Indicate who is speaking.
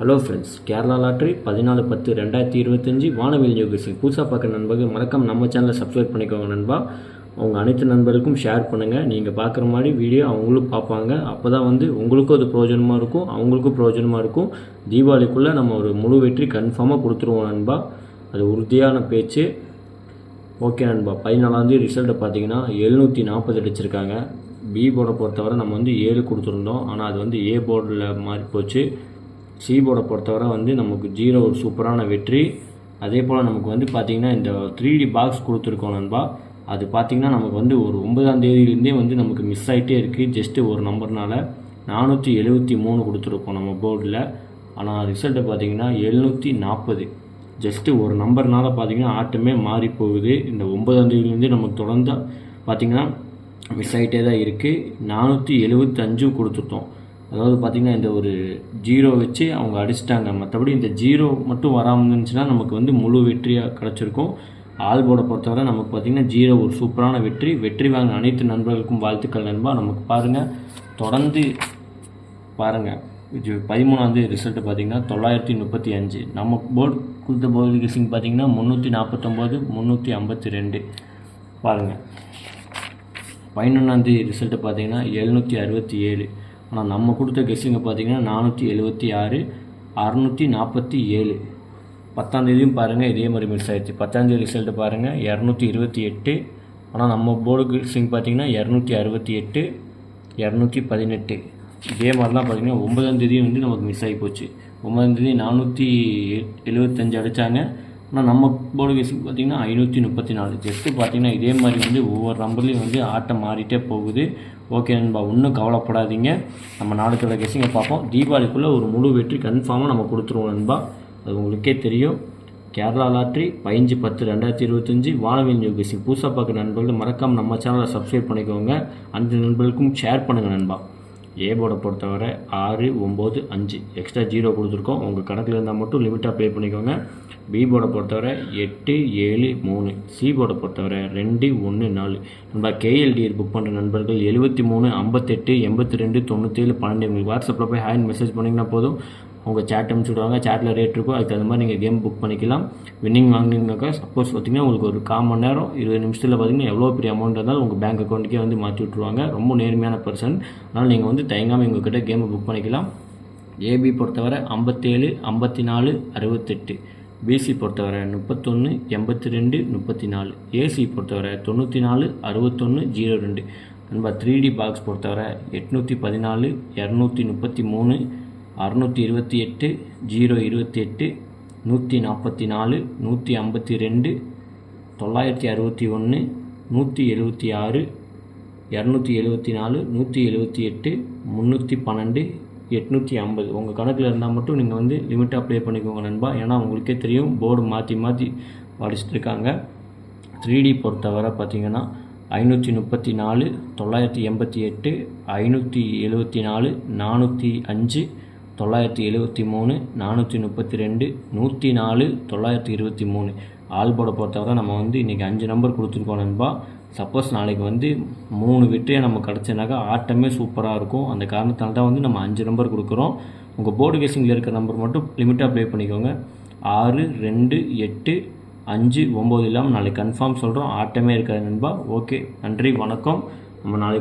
Speaker 1: Hello friends Kerala lottery பதினாலு பத்து ரெண்டாயிரத்தி இருபத்தஞ்சி வானவில் யோகசி புதுசாக பார்க்குற நண்பர்கள் மறக்காம நம்ம சேனலை சப்ஸ்கிரைப் பண்ணிக்கோங்க நண்பா. அவங்க அனைத்து நண்பர்களுக்கும் ஷேர் பண்ணுங்கள் நீங்கள் பார்க்குற மாதிரி வீடியோ அவங்களும் பார்ப்பாங்க. அப்போ தான் வந்து உங்களுக்கும் அது பிரயோஜனமாக இருக்கும் அவங்களுக்கும் பிரயோஜனமாக இருக்கும். தீபாவளிக்குள்ளே நம்ம ஒரு முழு வெற்றி கன்ஃபார்மாக கொடுத்துருவோம் நண்பா. அது உறுதியான பேச்சு. ஓகே நண்பா பதினாலாந்தேதி ரிசல்ட்டை பார்த்தீங்கன்னா எழுநூற்றி நாற்பது அடிச்சிருக்காங்க. பி போர்டை பொறுத்தவரை நம்ம வந்து ஏழு கொடுத்துருந்தோம். ஆனால் அது வந்து ஏ போர்டில் மாறி போச்சு. சீபோர்டை பொறுத்தவரை வந்து நமக்கு ஜீரோ ஒரு சூப்பரான வெற்றி. அதே போல் நமக்கு வந்து பார்த்திங்கன்னா இந்த த்ரீ டி பாக்ஸ் கொடுத்துருக்கோம் நண்பா. அது பார்த்திங்கன்னா நமக்கு வந்து ஒரு ஒன்பதாம் தேதியிலேருந்தே வந்து நமக்கு மிஸ் ஆகிட்டே இருக்குது ஜஸ்ட்டு ஒரு நம்பர்னால் நானூற்றி எழுபத்தி மூணு கொடுத்துருக்கோம் நம்ம போர்டில் ஆனால் ரிசல்ட்டை பார்த்தீங்கன்னா எழுநூற்றி நாற்பது ஜஸ்ட்டு ஒரு நம்பர்னால் பார்த்தீங்கன்னா ஆட்டமே மாறி போகுது. இந்த ஒன்பதாம் தேதியிலேருந்து நமக்கு தொடர்ந்து பார்த்தீங்கன்னா மிஸ் ஆகிட்டே தான் இருக்குது நானூற்றி எழுபத்தஞ்சு கொடுத்துட்டோம் அதாவது பார்த்திங்கன்னா இந்த ஒரு ஜீரோ வச்சு அவங்க அடிச்சிட்டாங்க. மற்றபடி இந்த ஜீரோ மட்டும் வராமல் இருந்துச்சுன்னா நமக்கு வந்து முழு வெற்றியாக கிடச்சிருக்கும். ஆல்போர்டை பொறுத்தவரை நமக்கு பார்த்திங்கன்னா ஜீரோ ஒரு சூப்பரான வெற்றி. வெற்றி வாங்க அனைத்து நண்பர்களுக்கும் வாழ்த்துக்கள் நண்பா. நமக்கு பாருங்கள் தொடர்ந்து பாருங்கள் இது பதிமூணாந்தேதி ரிசல்ட்டு பார்த்திங்கன்னா தொள்ளாயிரத்தி முப்பத்தி அஞ்சு. நம்ம போர்டு கொடுத்த போர்டு கிசிங் பார்த்தீங்கன்னா முந்நூற்றி நாற்பத்தொம்போது முந்நூற்றி ஐம்பத்தி ரெண்டு பாருங்கள் பதினொன்றாந்தேதி ரிசல்ட்டு பார்த்திங்கன்னா எழுநூற்றி அறுபத்தி ஏழு. ஆனால் நம்ம கொடுத்த கெஸ்ஸிங்கை பார்த்தீங்கன்னா நானூற்றி எழுபத்தி ஆறு அறநூற்றி நாற்பத்தி ஏழு. பத்தாந்தேதியும் பாருங்கள் இதே மாதிரி மிஸ் ஆகிடுச்சு பத்தாந்தேதி ரிசல்ட்டு பாருங்கள் இரநூத்தி இருபத்தி எட்டு. ஆனால் நம்ம போர்டு கெஸ்ஸிங் பார்த்தீங்கன்னா இரநூத்தி அறுபத்தி எட்டு இரநூத்தி பதினெட்டு. இதே மாதிரிலாம் பார்த்திங்கன்னா பார்த்தீங்கன்னா ஒன்பதாந்தேதியும் வந்து நமக்கு மிஸ் ஆகி போச்சு. ஒன்பதாந்தேதி நானூற்றி எழுபத்தஞ்சு அடித்தாங்க ஆனால் நம்ம போர்டு கேஸுக்கு பார்த்தீங்கன்னா ஐநூற்றி முப்பத்தி நாலு. ஜஸ்ட்டு பார்த்தீங்கன்னா இதே மாதிரி வந்து ஒவ்வொரு நம்பர்லேயும் வந்து ஆட்டம் மாறிட்டே போகுது. ஓகே நண்பா ஒன்றும் கவலைப்படாதீங்க. நம்ம நாளைக்கு கேஸுங்க பார்ப்போம். தீபாவளிக்குள்ளே ஒரு முழு வெற்றி கன்ஃபார்மாக நம்ம கொடுத்துருவோம் நண்பா. அது உங்களுக்கே தெரியும். கேரளா லாட்ரி பதினஞ்சு பத்து ரெண்டாயிரத்தி இருபத்தஞ்சி. வானவில் நியூ கெஸிங் புதுசாக பார்க்குற நண்பர்கள் மறக்காமல் நம்ம சேனலை சப்ஸ்கிரைப் பண்ணிக்கோங்க. அந்த நண்பர்களுக்கும் ஷேர் பண்ணுங்கள் நண்பா. ஏ போர்டை பொறுத்தவரை ஆறு ஒம்பது அஞ்சு. எக்ஸ்ட்ரா ஜீரோ கொடுத்துருக்கோம். உங்கள் கணக்கில் இருந்தால் மட்டும் லிமிட்டாக ப்ளே பண்ணிக்கோங்க. பி போர்டை பொறுத்தவரை எட்டு ஏழு மூணு. சி போர்டை பொறுத்தவரை ரெண்டு ஒன்று நாலு. நம்ம கேஎல்டிஆர் புக் பண்ணுற நண்பர்கள் எழுபத்தி மூணு ஐம்பத்தெட்டு எண்பத்தி ரெண்டு தொண்ணூற்றேழு பன்னெண்டு. உங்களுக்கு வாட்ஸ்அப்பில் போய் ஹேண்ட் மெசேஜ் பண்ணிங்கன்னா போதும். உங்கள் சேட் அனுப்பிச்சுடுவாங்க. சேட்டில் ரேட் இருக்கும். அதுக்கு தகுந்த மாதிரி நீங்கள் கேம் புக் பண்ணிக்கலாம். வின்னிங் வாங்கினீங்கனாக்கா சப்போஸ் பார்த்தீங்கன்னா உங்களுக்கு ஒரு கால் மணி நேரம் இருபது நிமிஷத்தில் பார்த்தீங்கன்னா எவ்வளோ பெரிய அமௌண்ட் இருந்தாலும் உங்கள் பேங்க் அக்கௌண்ட்டுக்கே வந்து மாற்றி விட்ருவாங்க ரொம்ப நேர்மையான பர்சன் அதனால் நீங்கள் வந்து தயங்காமல் எங்ககிட்ட கேமை புக் பண்ணிக்கலாம். ஏபி பொறுத்தவரை ஐம்பத்தேழு ஐம்பத்தி நாலு அறுபத்தெட்டு பிசி பொறுத்தவரை முப்பத்தொன்று எண்பத்தி ரெண்டு முப்பத்தி நாலு ஏசி பொறுத்தவரை தொண்ணூற்றி நாலு அறுபத்தொன்று ஜீரோ ரெண்டு. நண்பா த்ரீ டி பாக்ஸ் பொறுத்தவரை எட்நூற்றி பதினாலு இரநூத்தி முப்பத்தி மூணு அறுநூற்றி இருபத்தி எட்டு ஜீரோ இருபத்தி எட்டு நூற்றி நாற்பத்தி நாலு நூற்றி ஐம்பத்தி ரெண்டு தொள்ளாயிரத்தி அறுபத்தி ஒன்று நூற்றி எழுபத்தி ஆறு இரநூத்தி எழுபத்தி நாலு நூற்றி எழுபத்தி எட்டு முந்நூற்றி பன்னெண்டு எட்நூற்றி ஐம்பது. உங்கள் கணக்கில் இருந்தால் மட்டும் நீங்கள் வந்து லிமிட்டாக ப்ளே பண்ணிக்கோங்க நண்பா. ஏன்னா உங்களுக்கே தெரியும் போர்டு மாற்றி மாற்றி படிச்சுட்டு இருக்காங்க த்ரீ டி பொறுத்தவரை பார்த்தீங்கன்னா ஐநூற்றி முப்பத்தி நாலு தொள்ளாயிரத்தி எண்பத்தி எட்டு ஐநூற்றி எழுபத்தி நாலு நானூற்றி அஞ்சு தொள்ளாயிரத்தி எழுபத்தி மூணு நானூற்றி முப்பத்தி ரெண்டு நூற்றி நாலு தொள்ளாயிரத்தி இருபத்தி மூணு. ஆல்போர்டை பொறுத்தவரை நம்ம வந்து இன்றைக்கி அஞ்சு நம்பர் கொடுத்துருக்கோம் நண்பா. சப்போஸ் நாளைக்கு வந்து மூணு வெற்றியை நம்ம கிடச்சனாக்கா ஆட்டமே சூப்பராக இருக்கும். அந்த காரணத்தால் தான் வந்து நம்ம அஞ்சு நம்பர் கொடுக்குறோம். உங்கள் போர்டு கேசிங்கில் இருக்கிற நம்பர் மட்டும் லிமிட்டாக ப்ளே பண்ணிக்கோங்க. ஆறு ரெண்டு எட்டு அஞ்சு ஒம்பது இல்லாமல் நாளைக்கு கன்ஃபார்ம் சொல்கிறோம் ஆட்டமே இருக்காது நண்பா. ஓகே நன்றி வணக்கம். நம்ம நாளைக்கு